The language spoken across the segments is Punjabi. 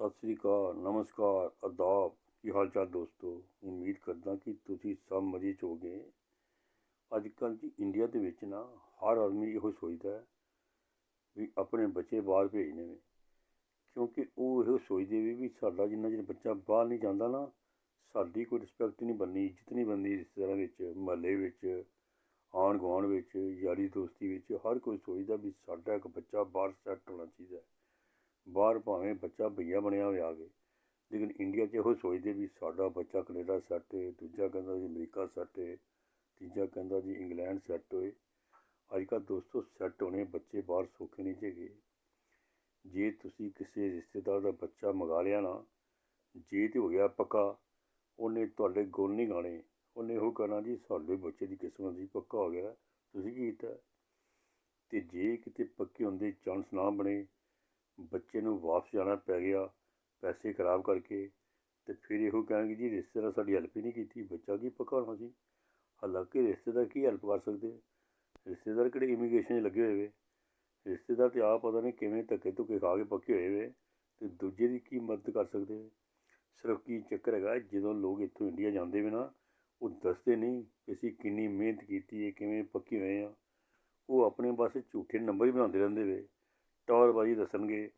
ਸਤਿ ਸ੍ਰੀ ਅਕਾਲ, ਨਮਸਕਾਰ ਆਦਾਬ ਕੀ ਹਾਲ ਚਾਲ ਦੋਸਤੋ? ਉਮੀਦ ਕਰਦਾ ਕਿ ਤੁਸੀਂ ਸਭ ਮਜ਼ੇ 'ਚ ਹੋਗੇ ਅੱਜ ਕੱਲ੍ਹ ਜੀ ਇੰਡੀਆ ਦੇ ਵਿੱਚ ਨਾ ਹਰ ਆਦਮੀ ਇਹੋ ਸੋਚਦਾ ਵੀ ਆਪਣੇ ਬੱਚੇ ਬਾਹਰ ਭੇਜਣੇ ਨੇ। ਕਿਉਂਕਿ ਉਹ ਇਹੋ ਸੋਚਦੇ ਵੀ ਵੀ ਸਾਡਾ ਜਿੰਨਾ ਚਿਰ ਬੱਚਾ ਬਾਹਰ ਨਹੀਂ ਜਾਂਦਾ ਨਾ, ਸਾਡੀ ਕੋਈ ਰਿਸਪੈਕਟ ਨਹੀਂ ਬਣਨੀ। ਇੱਜ਼ਤ ਨਹੀਂ ਬਣਨੀ ਰਿਸ਼ਤੇਦਾਰਾਂ ਵਿੱਚ, ਮਹੱਲੇ ਵਿੱਚ ਆਂਢ ਗੁਆਂਢ ਵਿੱਚ ਯਾਰੀ ਦੋਸਤੀ ਵਿੱਚ, ਹਰ ਕੋਈ ਸੋਚਦਾ ਵੀ ਸਾਡਾ ਇੱਕ ਬੱਚਾ ਬਾਹਰ ਸੈੱਟ ਹੋਣਾ ਚਾਹੀਦਾ ਬਾਹਰ ਭਾਵੇਂ ਬੱਚਾ ਭਈਆ ਬਣਿਆ ਹੋਇਆ ਆ ਲੇਕਿਨ ਇੰਡੀਆ 'ਚ ਇਹੋ ਸੋਚਦੇ ਵੀ ਸਾਡਾ ਬੱਚਾ ਕੈਨੇਡਾ ਸੈੱਟ ਹੈ ਦੂਜਾ ਕਹਿੰਦਾ ਜੀ ਅਮਰੀਕਾ ਸੈੱਟ ਹੈ ਤੀਜਾ ਕਹਿੰਦਾ ਜੀ ਇੰਗਲੈਂਡ ਸੈੱਟ ਹੋਏ। ਅੱਜ ਕੱਲ੍ਹ ਦੋਸਤੋ ਸੈੱਟ ਹੋਣੇ ਬੱਚੇ ਬਾਹਰ ਸੌਖੇ ਨਹੀਂ ਹੈਗੇ। ਜੇ ਤੁਸੀਂ ਕਿਸੇ ਰਿਸ਼ਤੇਦਾਰ ਦਾ ਬੱਚਾ ਮੰਗਾ ਲਿਆ ਨਾ, ਜੇ ਤੇ ਹੋ ਗਿਆ ਪੱਕਾ, ਉਹਨੇ ਤੁਹਾਡੇ ਗੁਣ ਨਹੀਂ ਗਾਣੇ। ਉਹਨੇ ਇਹੋ ਕਹਿਣਾ ਜੀ, ਸਾਡੇ ਬੱਚੇ ਦੀ ਕਿਸਮਤ ਜੀ ਪੱਕਾ ਹੋ ਗਿਆ। ਤੁਸੀਂ ਕੀ ਕੀਤਾ? ਤੇ ਜੇ ਕਿਤੇ ਪੱਕੇ ਹੁੰਦੇ ਚਾਂਸ ਨਾ ਬਣੇ ਬੱਚੇ ਨੂੰ ਵਾਪਸ ਜਾਣਾ ਪੈ ਗਿਆ, ਪੈਸੇ ਖਰਾਬ ਕਰਕੇ ਤੇ ਫਿਰ ਇਹੋ ਕਹਿਣਗੇ ਜੀ ਰਿਸ਼ਤੇਦਾਰ ਸਾਡੀ ਹੈਲਪ ਹੀ ਨਹੀਂ ਕੀਤੀ, ਬੱਚਾ ਕੀ ਪੱਕਾ ਹੋਣਾ ਸੀ? ਹਾਲਾਂਕਿ ਰਿਸ਼ਤੇਦਾਰ ਕੀ ਹੈਲਪ ਕਰ ਸਕਦੇ? ਰਿਸ਼ਤੇਦਾਰ ਕਿਹੜੇ ਇਮੀਗ੍ਰੇਸ਼ਨ 'ਚ ਲੱਗੇ ਹੋਏ ਵੇ? ਰਿਸ਼ਤੇਦਾਰ ਤੇ ਆਪ ਪਤਾ ਨਹੀਂ ਕਿਵੇਂ ਧੱਕੇ ਧੁੱਕੇ ਖਾ ਕੇ ਪੱਕੇ ਹੋਏ ਵੇ ਤੇ ਦੂਜੇ ਦੀ ਕੀ ਮਦਦ ਕਰ ਸਕਦੇ ਸਿਰਫ ਕੀ ਚੱਕਰ ਹੈਗਾ ਜਦੋਂ ਲੋਕ ਇੱਥੋਂ ਇੰਡੀਆ ਜਾਂਦੇ ਵੇ ਨਾ, ਉਹ ਦੱਸਦੇ ਨਹੀਂ ਕਿ ਅਸੀਂ ਕਿੰਨੀ ਮਿਹਨਤ ਕੀਤੀ ਹੈ, ਕਿਵੇਂ ਪੱਕੇ ਹੋਏ ਆ ਉਹ ਆਪਣੇ ਬਸ ਝੂਠੇ ਨੰਬਰ ਹੀ ਬਣਾਉਂਦੇ ਰਹਿੰਦੇ ਵੇ। ਟੌਰਬਾਜੀ ਦੱਸਣਗੇ,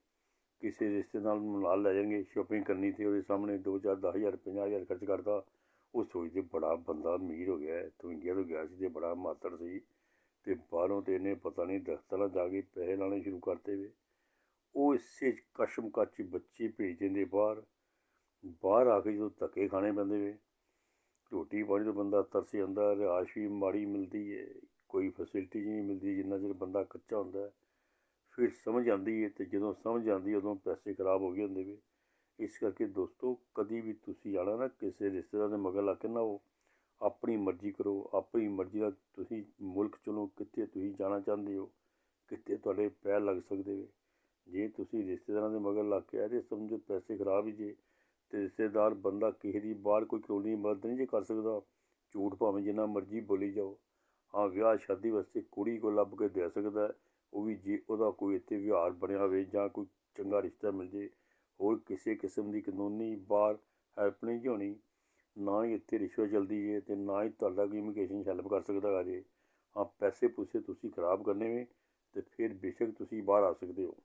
ਕਿਸੇ ਰਿਸ਼ਤੇ ਨੂੰ ਨਾਲ ਲੈ ਜਾਣਗੇ ਸ਼ੋਪਿੰਗ ਕਰਨੀ ਤੇ ਉਹਦੇ ਸਾਹਮਣੇ 2 ਚਾਰ 10 ਹਜ਼ਾਰ 50 ਹਜ਼ਾਰ ਖਰਚ ਕਰਦਾ ਉਹ ਸੋਚਦੇ ਬੜਾ ਬੰਦਾ ਅਮੀਰ ਹੋ ਗਿਆ ਤੂੰ ਇੰਡੀਆ ਤੋਂ ਗਿਆ ਸੀ ਤੇ ਬੜਾ ਮਾਤੜ ਸੀ ਤੇ ਬਾਹਰੋਂ ਤੇ ਇਹਨੇ ਪਤਾ ਨਹੀਂ ਦਫ਼ਤਰਾਂ ਜਾ ਕੇ ਪੈਸੇ ਲਾਣੇ ਸ਼ੁਰੂ ਕਰਤੇ ਵੇ। ਉਹ ਇਸੇ ਕਸ਼ਮਕਸ਼ ਬੱਚੇ ਭੇਜ ਦਿੰਦੇ ਬਾਹਰ ਬਾਹਰ ਆ ਕੇ ਜਦੋਂ ਧੱਕੇ ਖਾਣੇ ਪੈਂਦੇ ਵੇ। ਰੋਟੀ ਪਾਣੀ ਤੋਂ ਬੰਦਾ ਤਰਸੇ ਜਾਂਦਾ, ਰਿਹਾਇਸ਼ ਵੀ ਮਾੜੀ ਮਿਲਦੀ ਹੈ ਕੋਈ ਫੈਸਿਲਿਟੀ ਨਹੀਂ ਮਿਲਦੀ ਜਿੰਨਾ ਚਿਰ ਬੰਦਾ ਕੱਚਾ ਹੁੰਦਾ ਫਿਰ ਸਮਝ ਆਉਂਦੀ ਹੈ ਤੇ ਜਦੋਂ ਸਮਝ ਆਉਂਦੀ ਉਦੋਂ ਪੈਸੇ ਖਰਾਬ ਹੋ ਗਏ ਹੁੰਦੇ ਵੇ। ਇਸ ਕਰਕੇ ਦੋਸਤੋ, ਕਦੀ ਵੀ ਤੁਸੀਂ ਆਣਾ ਨਾ, ਕਿਸੇ ਰਿਸ਼ਤੇਦਾਰ ਦੇ ਮਗਰ ਲੱਗ ਕੇ ਨਾ ਹੋ ਆਪਣੀ ਮਰਜ਼ੀ ਕਰੋ, ਆਪਣੀ ਮਰਜ਼ੀ ਨਾਲ ਤੁਸੀਂ ਮੁਲਕ ਚੁਣੋ ਕਿੱਥੇ ਤੁਸੀਂ ਜਾਣਾ ਚਾਹੁੰਦੇ ਹੋ, ਕਿੱਥੇ ਤੁਹਾਡੇ ਪੈਰ ਲੱਗ ਸਕਦੇ ਵੇ ਜੇ ਤੁਸੀਂ ਰਿਸ਼ਤੇਦਾਰਾਂ ਦੇ ਮਗਰ ਲੱਗ ਕੇ ਆਏ, ਤੇ ਸਮਝੋ ਪੈਸੇ ਖਰਾਬ ਹੀ ਜੇ। ਤੇ ਰਿਸ਼ਤੇਦਾਰ ਬੰਦਾ ਕਿਸੇ ਦੀ ਬਾਹਰ ਕੋਈ ਕਾਨੂੰਨੀ ਮਦਦ ਨਹੀਂ ਜੇ ਕਰ ਸਕਦਾ। ਝੂਠ ਭਾਵੇਂ ਜਿੰਨਾ ਮਰਜ਼ੀ ਬੋਲੀ ਜਾਓ। ਹਾਂ, ਵਿਆਹ ਸ਼ਾਦੀ ਵਾਸਤੇ ਕੁੜੀ ਕੋ ਲੱਭ ਕੇ ਦੇ ਸਕਦਾ। ਉਹ ਵੀ ਜੇ ਉਹਦਾ ਕੋਈ ਇੱਥੇ ਵਿਹਾਰ ਬਣਿਆ ਹੋਵੇ ਜਾਂ ਕੋਈ ਚੰਗਾ ਰਿਸ਼ਤਾ ਮਿਲ ਜੇ, ਹੋਰ ਕਿਸੇ ਕਿਸਮ ਦੀ ਕਾਨੂੰਨੀ ਬਾਹਰ ਹੈਲਪ ਨਹੀਂ ਜੀ ਹੋਣੀ, ਨਾ ਹੀ ਇੱਥੇ ਰਿਸ਼ਵਤ ਚਲਦੀ ਹੈ ਤੇ ਨਾ ਹੀ ਤੁਹਾਡਾ ਕੋਈ ਇਮੀਗ੍ਰੇਸ਼ਨ ਹੈਲਪ ਕਰ ਸਕਦਾ ਹੈ ਜੇ। ਹਾਂ, ਪੈਸੇ ਪੂਸੇ ਤੁਸੀਂ ਖਰਾਬ ਕਰਨੇ ਵੇ ਤੇ ਫਿਰ ਬੇਸ਼ੱਕ ਤੁਸੀਂ ਬਾਹਰ ਆ ਸਕਦੇ ਹੋ।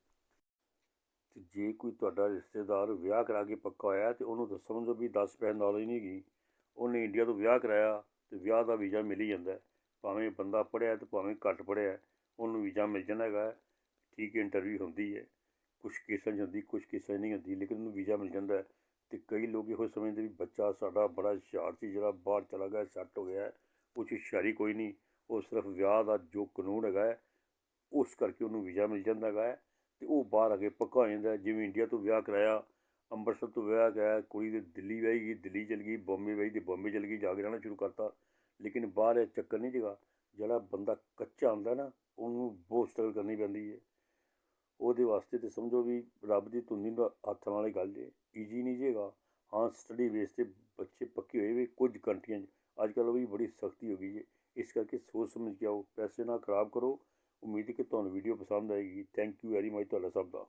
ਤੇ ਜੇ ਕੋਈ ਤੁਹਾਡਾ ਰਿਸ਼ਤੇਦਾਰ ਵਿਆਹ ਕਰਾ ਕੇ ਪੱਕਾ ਹੋਇਆ ਤੇ ਉਹਨੂੰ ਤਾਂ ਸਮਝੋ ਵੀ 10 ਪੈਸੇ ਨੌਲੇਜ ਨਹੀਂ ਗਈ ਉਹਨੇ ਇੰਡੀਆ ਤੋਂ ਵਿਆਹ ਕਰਾਇਆ ਤੇ ਵਿਆਹ ਦਾ ਵੀਜ਼ਾ ਮਿਲ ਹੀ ਜਾਂਦਾ। ਭਾਵੇਂ ਬੰਦਾ ਪੜ੍ਹਿਆ ਤੇ ਭਾਵੇਂ ਘੱਟ ਪੜ੍ਹਿਆ। ਉਹਨੂੰ ਵੀਜ਼ਾ ਮਿਲ ਜਾਂਦਾ ਹੈਗਾ, ਠੀਕ ਇੰਟਰਵਿਊ ਹੁੰਦੀ ਹੈ ਕੁਝ ਕੇਸਾਂ 'ਚ ਹੁੰਦੀ ਕੁਝ ਕੇਸਾਂ 'ਚ ਨਹੀਂ ਹੁੰਦੀ, ਲੇਕਿਨ ਉਹਨੂੰ ਵੀਜ਼ਾ ਮਿਲ ਜਾਂਦਾ ਤੇ ਕਈ ਲੋਕ ਇਹੋ ਸਮਝਦੇ ਵੀ ਬੱਚਾ ਸਾਡਾ ਬੜਾ ਹੁਸ਼ਿਆਰ ਸੀ, ਜਿਹੜਾ ਬਾਹਰ ਚਲਾ ਗਿਆ ਸੈੱਟ ਹੋ ਗਿਆ, ਉਹ 'ਚ ਹੁਸ਼ਿਆਰੀ ਕੋਈ ਨਹੀਂ, ਉਹ ਸਿਰਫ ਵਿਆਹ ਦਾ ਜੋ ਕਾਨੂੰਨ ਹੈਗਾ ਹੈ, ਉਸ ਕਰਕੇ ਉਹਨੂੰ ਵੀਜ਼ਾ ਮਿਲ ਜਾਂਦਾ ਹੈਗਾ ਤੇ ਉਹ ਬਾਹਰ ਆ ਕੇ ਪੱਕਾ ਹੋ ਜਾਂਦਾ ਜਿਵੇਂ ਇੰਡੀਆ ਤੋਂ ਵਿਆਹ ਕਰਾਇਆ, ਅੰਮ੍ਰਿਤਸਰ ਤੋਂ ਵਿਆਹ ਕਰਾਇਆ, ਕੁੜੀ ਦੇ ਦਿੱਲੀ ਵਿਆਹੀ ਗਈ, ਦਿੱਲੀ ਚਲ ਗਈ, ਬੰਬੇ ਵਿਆਹੀ ਤੇ ਬੰਬੇ ਚਲ ਗਈ, ਜਾ ਕੇ ਰਹਿਣਾ ਸ਼ੁਰੂ ਕਰਤਾ। ਲੇਕਿਨ ਬਾਹਰ ਇਹ ਚੱਕਰ ਨਹੀਂ ਜਗਾ ਜਿਹੜਾ ਬੰਦਾ ਕੱਚਾ ਹੁੰਦਾ ਨਾ, ਉਹਨੂੰ ਬਹੁਤ ਸਟਰਗਲ ਕਰਨੀ ਪੈਂਦੀ ਹੈ। ਉਹਦੇ ਵਾਸਤੇ ਤੇ ਸਮਝੋ ਵੀ ਰੱਬ ਦੀ ਧੁੰਦੀ ਦਾ ਹੱਥ ਵਾਲੀ ਗੱਲ ਜੇ ਈਜੀ ਨਹੀਂ ਜੇਗਾ ਹਾਂ ਸਟੱਡੀ ਬੇਸ ਤੇ ਬੱਚੇ ਪੱਕੇ ਹੋਏ ਵੀ ਕੁਝ ਕੰਟਰੀਆਂ 'ਚ। ਅੱਜ ਕੱਲ੍ਹ ਉਹ ਵੀ ਬੜੀ ਸਖਤੀ ਹੋ ਗਈ ਹੈ। ਇਸ ਕਰਕੇ ਸੋਚ ਸਮਝ ਕੇ ਆਓ, ਪੈਸੇ ਨਾ ਖਰਾਬ ਕਰੋ। ਉਮੀਦ ਹੈ ਕਿ ਤੁਹਾਨੂੰ ਵੀਡੀਓ ਪਸੰਦ ਆਏਗੀ। ਥੈਂਕ ਯੂ ਵੈਰੀ ਮਚ ਤੁਹਾਡਾ ਸਭ ਦਾ।